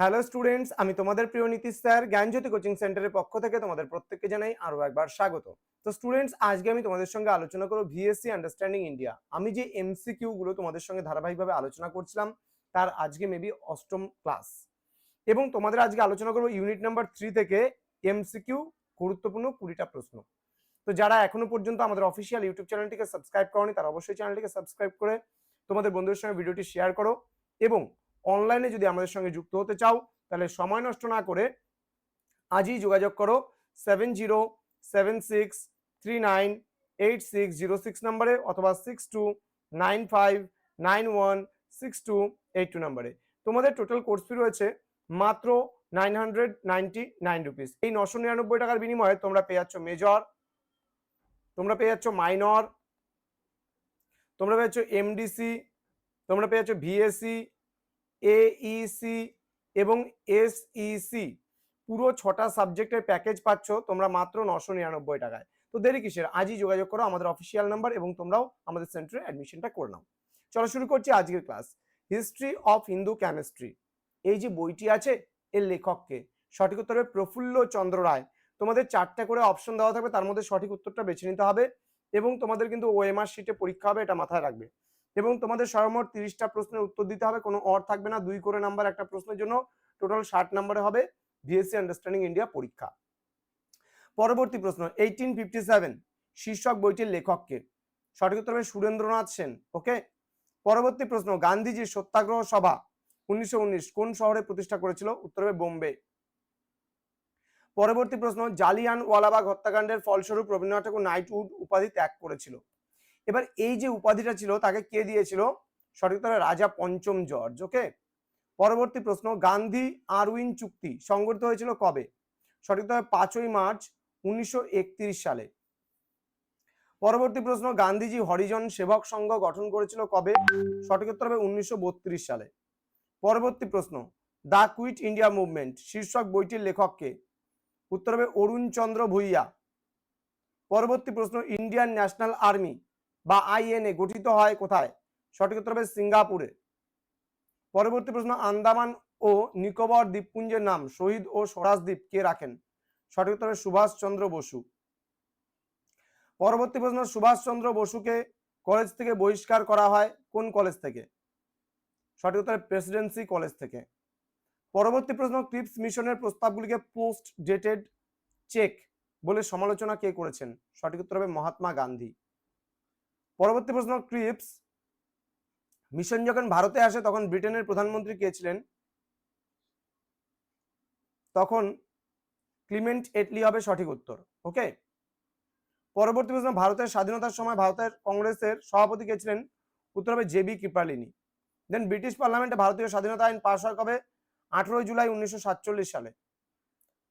Hello students, আমি তোমাদের প্রিয় নীতিশ স্যার, জ্ঞানজ্যোতি কোচিং সেন্টারের পক্ষ থেকে তোমাদের প্রত্যেককে জানাই আরও একবার স্বাগত। তো স্টুডেন্টস, আজকে আমি তোমাদের সঙ্গে আলোচনা করব ভিএসসি আন্ডারস্ট্যান্ডিং ইন্ডিয়া। আমি যে এমসিকিউ গুলো তোমাদের সঙ্গে ধারাবাহিকভাবে আলোচনা করছিলাম, তার আজকে মেবি অষ্টম ক্লাস। এবং তোমাদের আজকে আলোচনা করব ইউনিট নাম্বার থ্রি থেকে এমসিকিউ, গুরুত্বপূর্ণ কুড়িটা প্রশ্ন। তো যারা এখনও পর্যন্ত আমাদের অফিসিয়াল ইউটিউব চ্যানেলটিকে সাবস্ক্রাইব করনি, তারা অবশ্যই চ্যানেলটিকে সাবস্ক্রাইব করে তোমাদের বন্ধুদের সঙ্গে ভিডিওটি শেয়ার করো এবং অনলাইনে যদি আমাদের সঙ্গে যুক্ত হতে চাও, তাহলে সময় নষ্ট না করে আজই যোগাযোগ করো seven zero seven six three nine eight six zero six নাম্বারে অথবা six two nine five nine one six two eight two নাম্বারে। তোমাদের টোটাল কোর্স ফি রয়েছে মাত্র nine hundred ninety nine rupees এই নশো নিরানব্বই টাকার বিনিময়ে তোমরা পেয়ে যাচ্ছ মেজর তোমরা পেয়ে যাচ্ছ মাইনর তোমরা পেয়ে যাচ্ছ এমডিসি তোমরা পেয়ে যাচ্ছ ভিএসসি এইসি এবং এসইসি পুরো ছটা সাবজেক্টের প্যাকেজ পাচ্ছ, তোমরা মাত্র নশো নিরানব্বই টাকায়। তো দেরি কিসের? আজই যোগাযোগ করো আমাদের অফিসিয়াল নাম্বার এবং তোমরাও আমাদের সেন্টারে অ্যাডমিশনটা করে নাও। চলো শুরু করছি আজকের class history of Hindu chemistry এই যে বইটি আছে, এর লেখককে। সঠিক উত্তর হবে প্রফুল্ল চন্দ্র রায়। তোমাদের চারটা করে অপশন দেওয়া থাকবে, তার মধ্যে সঠিক উত্তরটা বেছে নিতে হবে এবং তোমাদের কিন্তু ওএমআর শিটে পরীক্ষা হবে, এটা মাথায় রাখবে। এবং তোমাদের সর্বমোট তিরিশটা প্রশ্নের উত্তর দিতে হবে। কোনো অর থাকবে না। দুই করে নাম্বার একটা প্রশ্নের জন্য টোটাল ষাট নাম্বারে হবে বিএসসি আন্ডারস্ট্যান্ডিং ইন্ডিয়া পরীক্ষা। পরবর্তী প্রশ্ন এইটিন ফিফটি সেভেন শীর্ষক বইটির লেখককে। সঠিক উত্তর হবে সুরেন্দ্রনাথ সেন ওকে পরবর্তী প্রশ্ন, গান্ধীজির সত্যাগ্রহ সভা উনিশশো উনিশ কোন শহরে প্রতিষ্ঠা করেছিল? উত্তর হবে বোম্বে। পরবর্তী প্রশ্ন জালিয়ান ওয়ালাবাগ হত্যাকাণ্ডের ফলস্বরূপ রবীন্দ্রনাথ ঠাকুর নাইটউড উপাধি ত্যাগ করেছিল। এবার এই যে উপাধিটা ছিল, তাকে কে দিয়েছিল? সঠিক রাজা পঞ্চম জর্জ ওকে পরবর্তী প্রশ্ন, গান্ধী আরউইন চুক্তি সংগঠিত হয়েছিল কবে? সঠিক পাঁচই মার্চ উনিশশো একত্রিশ সালে। পরবর্তী প্রশ্ন, গান্ধীজি হরিজন সেবক সংঘ গঠন করেছিল কবে? সঠিক উত্তর হবে উনিশশো বত্রিশ সালে। পরবর্তী প্রশ্ন, দ্য কুইট ইন্ডিয়া মুভমেন্ট শীর্ষক বইটির লেখককে উত্তর হবে অরুণ চন্দ্র ভুইয়া। পরবর্তী প্রশ্ন, ইন্ডিয়ান ন্যাশনাল আর্মি বা আইএনএ গঠিত হয় কোথায়? সঠিক উত্তর হবে সিঙ্গাপুরে। পরবর্তী প্রশ্ন, আন্দামান ও নিকোবর দ্বীপপুঞ্জের নাম শহীদ ও স্বরাজ দ্বীপ কে রাখেন? সঠিক উত্তর হবে সুভাষ চন্দ্র বসু। পরবর্তী প্রশ্ন সুভাষ চন্দ্র বসুকে কলেজ থেকে বহিষ্কার করা হয় কোন কলেজ থেকে? সঠিক উত্তর প্রেসিডেন্সি কলেজ থেকে। পরবর্তী প্রশ্ন, ক্রিপস মিশনের প্রস্তাবগুলিকে পোস্ট ডেটেড চেক বলে সমালোচনা কে করেছেন? সঠিক উত্তর হবে মহাত্মা গান্ধী। পরবর্তী প্রশ্ন, ক্রিপস। মিশন যখন ভারতে আসে, তখন ব্রিটেনের প্রধানমন্ত্রী কে ছিলেন? তখন ক্লিমেন্ট এটলি হবে সঠিক উত্তর ওকে পরবর্তী প্রশ্ন, ভারতের স্বাধীনতার সময় ভারতের কংগ্রেসের সভাপতি কে ছিলেন? উত্তর হবে জেবি কৃপালিনী। দেন ব্রিটিশ পার্লামেন্টে ভারতীয় স্বাধীনতা আইন পাশ হয় কবে? আঠেরোই জুলাই উনিশশো সাতচল্লিশ সালে।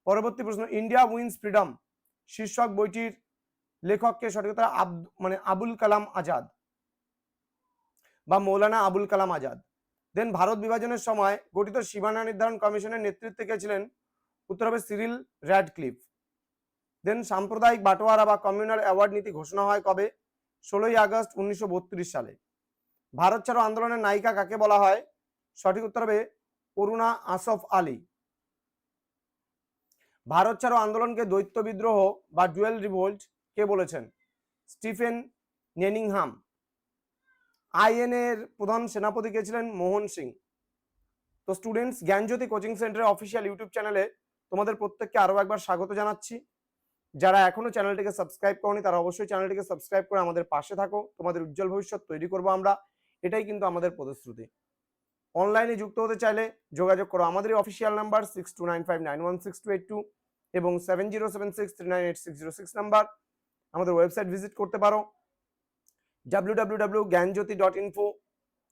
পরবর্তী প্রশ্ন, ইন্ডিয়া উইন্স ফ্রিডম, শীর্ষক বইটির লেখককে সঠিক উত্তর আব্দ মানে আবুল কালাম আজাদ বা মৌলানা আবুল কালাম আজাদ। দেন ভারত বিভাজনের সময় গঠিত সীমানা নির্ধারণ কমিশনের নেতৃত্বে কে ছিলেন? উত্তর হবে সিরিল র্যাডক্লিফ। দেন সাম্প্রদায়িক বাটোয়ারা বা কমিউনাল অ্যাওয়ার্ড নীতি ঘোষণা হয় কবে? ষোলোই আগস্ট উনিশশো বত্রিশ সালে। ভারত ছাড়ো আন্দোলনের নায়িকা কাকে বলা হয়? সঠিক উত্তর হবে অরুণা আসফ আলী। ভারত ছাড়ো আন্দোলনকে দৈত্য বিদ্রোহ বা ডুয়েল রিভোল্ট কে বলেছেন? স্টিফেন নেনিংহাম। আইএন এর প্রধান সেনাপতি কে ছিলেন? মোহন সিং। তো স্টুডেন্টস জ্ঞানজ্যোতি কোচিং সেন্টারের অফিসিয়াল ইউটিউব চ্যানেলে তোমাদের প্রত্যেককে আরও একবার স্বাগত জানাচ্ছি। যারা এখনও চ্যানেলটিকে সাবস্ক্রাইব করনি, তারা অবশ্যই চ্যানেলটিকে সাবস্ক্রাইব করে আমাদের পাশে থাকো। তোমাদের উজ্জ্বল ভবিষ্যৎ তৈরি করব আমরা। এটাই কিন্তু আমাদের প্রতিশ্রুতি। অনলাইনে যুক্ত হতে চাইলে যোগাযোগ করো। আমাদের official number six two nine five nine one six two eight two এবং seven zero seven six three nine eight six zero six number আমাদের ওয়েবসাইট ভিজিট করতে পারো। ডাব্লিউ জ্ঞানজ্যোতি ডট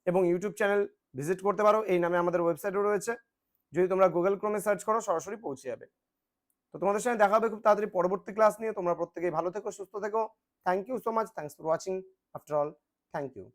এবং ইউটিউব চ্যানেল ভিজিট করতে পারো। এই নামে আমাদের ওয়েবসাইটও রয়েছে। যদি তোমরা গুগল ক্রোমে সার্চ করো, সরাসরি পৌঁছে যাবে। তো তোমাদের সঙ্গে দেখা হবে খুব তাড়াতাড়ি পরবর্তী ক্লাস নিয়ে। তোমরা প্রত্যেকেই ভালো থেকো, সুস্থ থেকো। Thank you so much thanks for watching after all thank you